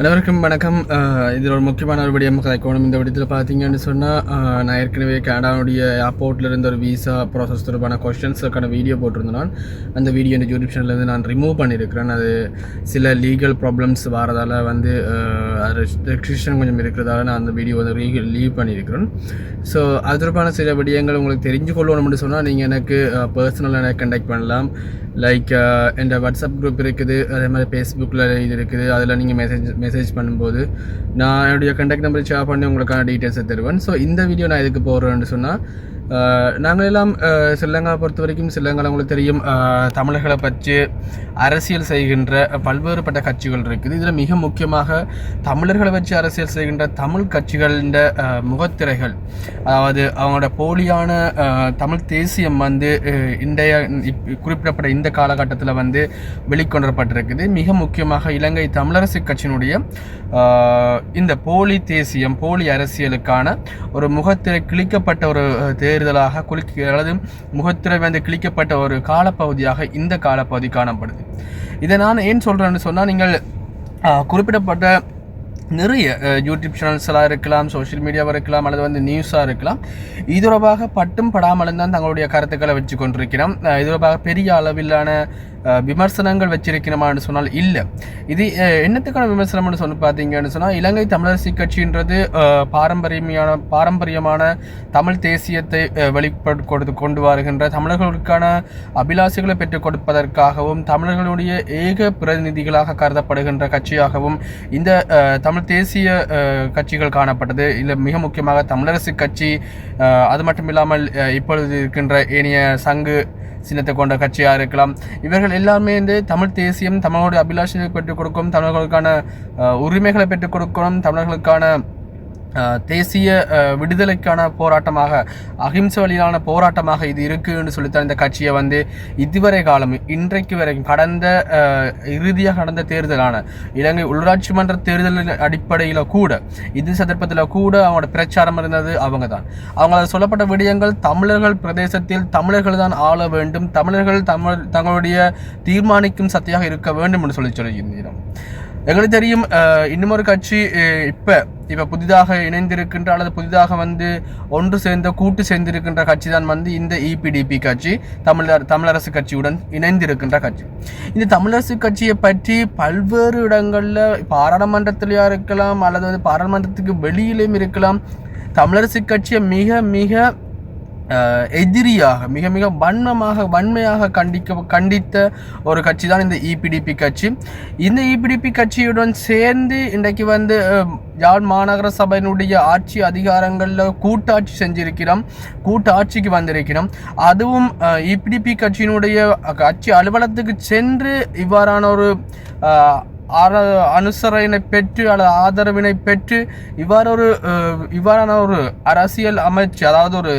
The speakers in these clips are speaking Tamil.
அனைவருக்கும் வணக்கம். இதில் ஒரு முக்கியமான ஒரு விடயம் கதைக்கணும் இந்த விடத்தில் பார்த்தீங்கன்னு சொன்னால் நான் ஏற்கனவே கனடாவுடைய ஏர்போர்ட்டில் இருந்த ஒரு விசா ப்ராசஸ் தொடர்பான கொஸ்டின்ஸுக்கான வீடியோ போட்டிருந்தேன் நான். அந்த வீடியோ இந்த யூடியூப் சேனல்லேருந்து நான் ரிமூவ் பண்ணியிருக்கிறேன். அது சில லீகல் ப்ராப்ளம்ஸ் வரதால் வந்து ரெஸ்ட்ரிக்ஷன் கொஞ்சம் இருக்கிறதால நான் அந்த வீடியோ வந்து ரீ லீவ் பண்ணியிருக்கிறேன். ஸோ அது தொடர்பான சில விடயங்கள் உங்களுக்கு தெரிஞ்சு கொள்ளணும்னு சொன்னால் நீங்கள் எனக்கு பர்சனலாக எனக்கு கண்டக்ட் பண்ணலாம். லைக் என் வாட்ஸ்அப் குரூப் இருக்குது அதே மாதிரி ஃபேஸ்புக்கில் இது இருக்குது அதில் நீங்கள் மெசேஜ் மெசேஜ் பண்ணும்போது நான் என்னுடைய கண்டாக்ட் நம்பர் ஷேர் பண்ணி உங்களுக்கான டீட்டெயில்ஸை தருவேன். ஸோ இந்த வீடியோ நான் எதுக்கு போடுறேன்னு சொன்னால் நாங்கள் எல்லாம் அஹ், பொறுத்த வரைக்கும் ஸ்ரீலங்காவில் உங்களுக்கு தெரியும். தமிழர்களை பற்றி அரசியல் செய்கின்ற பல்வேறுபட்ட கட்சிகள் இருக்குது. இதில் மிக முக்கியமாக தமிழர்களை வச்சு அரசியல் செய்கின்ற தமிழ் கட்சிகளின் முகத்திரைகள். அதாவது அவங்களோட போலியான தமிழ் தேசியம் வந்து இன்றைய இப்- குறிப்பிடப்பட்ட இந்த காலகட்டத்தில் வந்து வெளிக்கொண்டப்பட்டிருக்குது மிக முக்கியமாக இலங்கை தமிழரசு கட்சியினுடைய இந்த போலி தேசியம் போலி அரசியலுக்கான ஒரு முகத்திரை கிழிக்கப்பட்ட ஒரு தே தேர்தலாக குளிக்க அல்லது முகத்திரை வந்து கிழிக்கப்பட்ட ஒரு காலப்பகுதியாக இந்த காலப்பகுதி காணப்படுது. இதை நான் ஏன் சொல்கிறேன்னு சொன்னால் நீங்கள் குறிப்பிடப்பட்ட நிறைய யூடியூப் சேனல்ஸ்லாம் இருக்கலாம் சோஷியல் மீடியாவாக இருக்கலாம் அல்லது வந்து நியூஸாக இருக்கலாம். இதுரபாக பட்டும் படாமலும் தான் தங்களுடைய கருத்துக்களை வச்சு கொண்டிருக்கிறோம். இதுரபாக பெரிய அளவிலான விமர்சனங்கள் வச்சிருக்கிறோமான்னு சொன்னால் இல்லை. இது என்னத்துக்கான விமர்சனம்னு சொல்லி பார்த்தீங்கன்னு சொன்னால் இலங்கை தமிழரசி கட்சின்றது பாரம்பரியமான பாரம்பரியமான தமிழ் தேசியத்தை வெளிப்படு கொடுத்து கொண்டு வருகின்ற தமிழர்களுக்கான அபிலாஷைகளை பெற்றுக் கொடுப்பதற்காகவும் தமிழர்களுடைய ஏக பிரதிநிதிகளாக கருதப்படுகின்ற கட்சியாகவும் இந்த தமிழ் தமிழ் தேசிய கட்சிகள் காணப்பட்டது. இதில் மிக முக்கியமாக தமிழரசு கட்சி அது மட்டும் இல்லாமல் இப்பொழுது இருக்கின்ற ஏனைய சங்கு சின்னத்தை கொண்ட கட்சியாக இருக்கலாம். இவர்கள் எல்லாமே வந்து தமிழ் தேசியம் தமிழோட அபிலாஷைகளை பெற்றுக் கொடுக்கும் தமிழர்களுக்கான உரிமைகளை பெற்றுக் கொடுக்கணும் தமிழர்களுக்கான தேசிய விடுதலைக்கான போராட்டமாக அகிம்சை வழியிலான போராட்டமாக இது இருக்குன்னு சொல்லித்தான் இந்த கட்சியை வந்து இதுவரை காலம் இன்றைக்கு வரைக்கும் கடந்த இறுதியாக நடந்த தேர்தலான இலங்கை உள்ளாட்சி மன்ற தேர்தலின் அடிப்படையில் கூட இது சந்தர்ப்பத்தில் கூட அவங்களோட பிரச்சாரம் இருந்தது அவங்க தான் அவங்க சொல்லப்பட்ட விடயங்கள் தமிழர்கள் பிரதேசத்தில் தமிழர்கள் தான் ஆள வேண்டும் தமிழர்கள் தமிழ் தங்களுடைய தீர்மானிக்கும் சக்தியாக இருக்க வேண்டும் என்று சொல்லி சொல்லியிருந்தோம் எங்களுக்கு தெரியும் அஹ், இன்னும் ஒரு கட்சி இப்போ இப்போ புதிதாக இணைந்திருக்கின்ற அல்லது புதிதாக வந்து ஒன்று சேர்ந்த கூட்டு சேர்ந்திருக்கின்ற கட்சி தான் வந்து இந்த இபிடிபி கட்சி தமிழர் தமிழரசு கட்சியுடன் இணைந்திருக்கின்ற கட்சி. இந்த தமிழரசு கட்சியை பற்றி பல்வேறு இடங்களில் பாராளுமன்றத்திலேயா இருக்கலாம் அல்லது வந்து பாராளுமன்றத்துக்கு வெளியிலும் இருக்கலாம் தமிழரசு கட்சியை மிக மிக எதிரியாக மிக மிக வன்மமாக வன்மையாக கண்டிக்க கண்டித்த ஒரு கட்சி தான் இந்த இபிடிபி கட்சி. இந்த இபிடிபி கட்சியுடன் சேர்ந்து இன்றைக்கு வந்து யாழ் மாநகர சபையினுடைய ஆட்சி அதிகாரங்களில் கூட்டாட்சி செஞ்சிருக்கிறோம். கூட்டாட்சிக்கு வந்திருக்கிறோம். அதுவும் இபிடிபி கட்சியினுடைய கட்சி அலுவலகத்துக்கு சென்று இவ்வாறான ஒரு அஹ், ஆர பெற்று அல்லது ஆதரவினை பெற்று இவ்வாறு ஒரு இவ்வாறான ஒரு அரசியல் அமைச்சு அதாவது ஒரு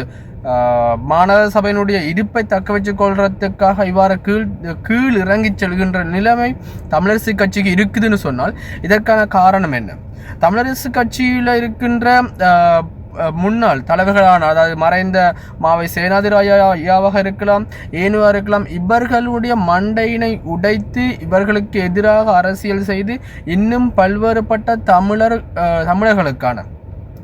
மாநகர சபையினுடைய இருப்பை தக்க வச்சுக் கொள்றதுக்காக இவ்வாறு கீழ் கீழ் இறங்கிச் செல்கின்ற நிலைமை தமிழரசு கட்சிக்கு இருக்குதுன்னு சொன்னால் இதற்கான காரணம் என்ன? தமிழரசு கட்சியில் இருக்கின்ற முன்னாள் தலைவர்களான அதாவது மறைந்த மாவை சேனாதிராயாவாக ஐயாவாக இருக்கலாம் ஏனுவா இருக்கலாம் இவர்களுடைய மண்டையினை உடைத்து இவர்களுக்கு எதிராக அரசியல் செய்து இன்னும் பல்வேறுபட்ட தமிழர் தமிழர்களுக்கான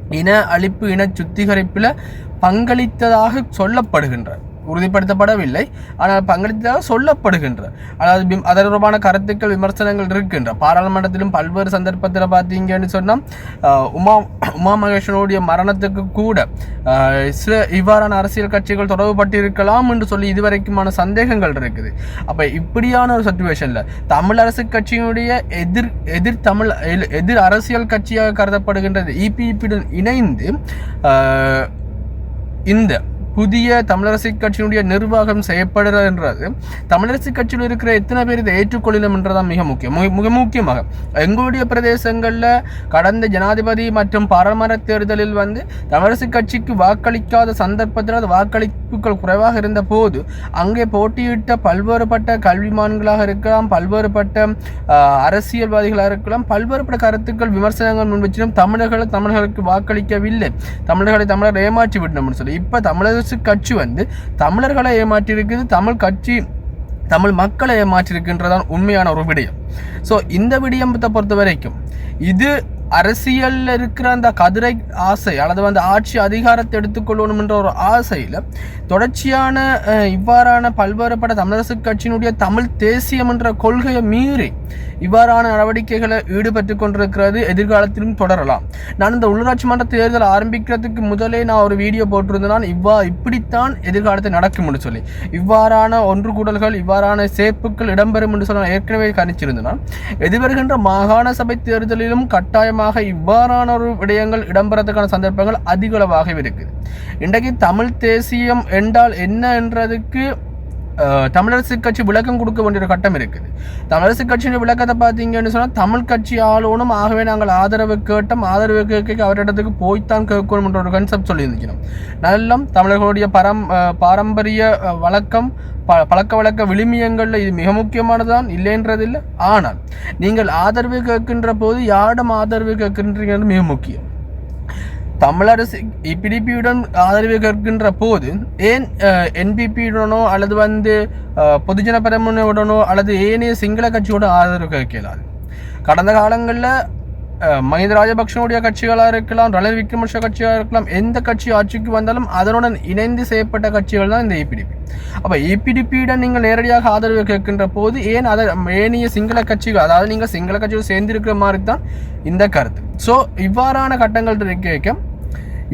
இன அழிப்பு இன சுத்திகரிப்பில் பங்களித்ததாக சொல்லப்படுகின்ற உறுதிப்படுத்தப்படவில்லை. ஆனால் பங்களித்ததாக சொல்லப்படுகின்ற அதாவது பிம்- அது தொடர்பான கருத்துக்கள் விமர்சனங்கள் இருக்கின்ற பாராளுமன்றத்திலும் பல்வேறு சந்தர்ப்பத்தில் பார்த்தீங்கன்னு சொன்னால் உமா உமா மகேஷனுடைய மரணத்துக்கு கூட சில இவ்வாறான அரசியல் கட்சிகள் தொடர்புபட்டிருக்கலாம் என்று சொல்லி இதுவரைக்குமான சந்தேகங்கள் இருக்குது. அப்போ இப்படியான ஒரு சுச்சுவேஷனில் தமிழ் அரசு கட்சியினுடைய எதிர் எதிர் தமிழ் எல்- எதிர் அரசியல் கட்சியாக கருதப்படுகின்றது. இபிஇபியுடன் இணைந்து இந்த புதிய தமிழரசு கட்சியினுடைய நிர்வாகம் செய்யப்படுறதுன்றது தமிழரசு கட்சியில் இருக்கிற எத்தனை பேர் இதை ஏற்றுக்கொள்ளணும் என்றதான் மிக முக்கியம். மிக- மிக முக்கியமாக எங்களுடைய பிரதேசங்களில் கடந்த ஜனாதிபதி மற்றும் பாராளுமன்ற தேர்தலில் வந்து தமிழரசு கட்சிக்கு வாக்களிக்காத சந்தர்ப்பத்தில் அது வாக்களிப்புகள் குறைவாக இருந்த போது அங்கே போட்டியிட்ட பல்வேறுபட்ட கல்விமான்களாக இருக்கலாம் பல்வேறுபட்ட அரசியல்வாதிகளாக இருக்கலாம் பல்வேறுபட்ட கருத்துக்கள் விமர்சனங்கள் முன்வச்சிடும் தமிழர்களை தமிழர்களுக்கு வாக்களிக்கவில்லை. தமிழர்களை தமிழர் ஏமாற்றி விடணும்னு சொல்லி. இப்போ அரசு கட்சி வந்து தமிழர்களை ஏமாற்றியிருக்குது தமிழ் கட்சி தமிழ் மக்களை ஏமாற்றிருக்கின்றதான் உண்மையான ஒரு விடயம். ஸோ இந்த விடயத்தை பொறுத்த வரைக்கும் இது அரசியலில் இருக்கிற அந்த கதிரை ஆசை அல்லது வந்து ஆட்சி அதிகாரத்தை எடுத்துக்கொள்ளணும் என்ற ஒரு ஆசையில் தொடர்ச்சியான இவ்வாறான பல்வேறுபட்ட தமிழரசு கட்சியினுடைய தமிழ் தேசியம் என்ற கொள்கையை மீறி இவ்வாறான நடவடிக்கைகளை ஈடுபட்டு கொண்டிருக்கிறது. எதிர்காலத்திலும் தொடரலாம். நான் இந்த உள்ளூராட்சி மன்ற தேர்தல் ஆரம்பிக்கிறதுக்கு முதலே நான் ஒரு வீடியோ போட்டிருந்தேன். இவ்வா இப்படித்தான் எதிர்காலத்தில் நடக்கும்னு சொல்லி. இவ்வாறான ஒன்று கூடல்கள் இவ்வாறான சேர்ப்புகள் இடம்பெறும் என்று சொல்லி நான் ஏற்கனவே கணிச்சிருந்தேன். எதிர்வருகின்ற மாகாண சபை தேர்தலிலும் கட்டாயமாக இவ்வாறான ஒரு விடயங்கள் இடம்பெறதுக்கான சந்தர்ப்பங்கள் அதிகளவாக இருக்குது. இன்றைக்கு தமிழ் தேசியம் என்றால் என்ன என்றதுக்கு தமிழரசு கட்சி விளக்கம் கொடுக்க வேண்டிய ஒரு கட்டம் இருக்குது. தமிழரசு கட்சியின் விளக்கத்தை பார்த்தீங்கன்னு சொன்னால் தமிழ் கட்சி ஆளுனும் ஆகவே நாங்கள் ஆதரவு கேட்டோம். ஆதரவு கேட்க அவரிடத்துக்கு போய்த்தான் கேட்கணும் என்ற ஒரு கன்செப்ட் சொல்லியிருந்துக்கணும் நல்லம் தமிழர்களுடைய பரம் பாரம்பரிய வழக்கம் ப பழக்க வழக்க விளிமியங்களில் இது மிக முக்கியமானதுதான் இல்லைன்றதில்லை. ஆனால் நீங்கள் ஆதரவு கேட்கின்ற போது யாரிடம் ஆதரவு கேட்கின்றீங்கிறது மிக முக்கியம். தமிழரசு இபிடிபியுடன் ஆதரவு கேட்கின்ற போது ஏன் என்பிபியுடனோ அல்லது வந்து பொதுஜன பெரமுனவுடனோ அல்லது ஏனைய சிங்கள கட்சியோட ஆதரவு கேட்கலாது? கடந்த காலங்களில் மஹிந்த ராஜபக்ஷனுடைய கட்சிகளாக இருக்கலாம் ரணில் விக்ரமச கட்சியாக இருக்கலாம் எந்த கட்சி ஆட்சிக்கு வந்தாலும் அதனுடன் இணைந்து செய்யப்பட்ட கட்சிகள் தான் இந்த ஏபிடிபி அப்போ ஏபிடிபியிடம் நீங்கள் நேரடியாக ஆதரவு கேட்கின்ற போது ஏன் அதை ஏனைய சிங்கள கட்சிகள் அதாவது நீங்கள் சிங்கள கட்சிகள் சேர்ந்திருக்கிற மாதிரி தான் இந்த கருத்து. ஸோ இவ்வாறான கட்டங்கள் இருக்க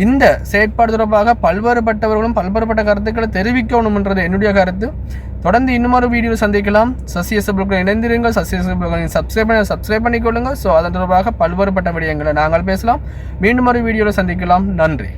இந்த செயற்பாடு தொடர்பாக பல்வேறுபட்டவர்களும் பல்வேறுபட்ட கருத்துக்களை தெரிவிக்கணும்ன்றது என்னுடைய கருத்து. தொடர்ந்து இன்னொரு வீடியோ சந்திக்கலாம். சசிஎஸ்எப்ளுக்கு இணைந்திருங்கள். சசிஎஸ்எப்ளுக்கு சப்ஸ்கிரைப் பண்ணி சப்ஸ்கிரைப் பண்ணிக்கொள்ளுங்கள். ஸோ அதன் தொடர்பாக பல்வேறுபட்ட விடயங்களை நாங்கள் பேசலாம். மீண்டும் ஒரு வீடியோவில் சந்திக்கலாம். நன்றி.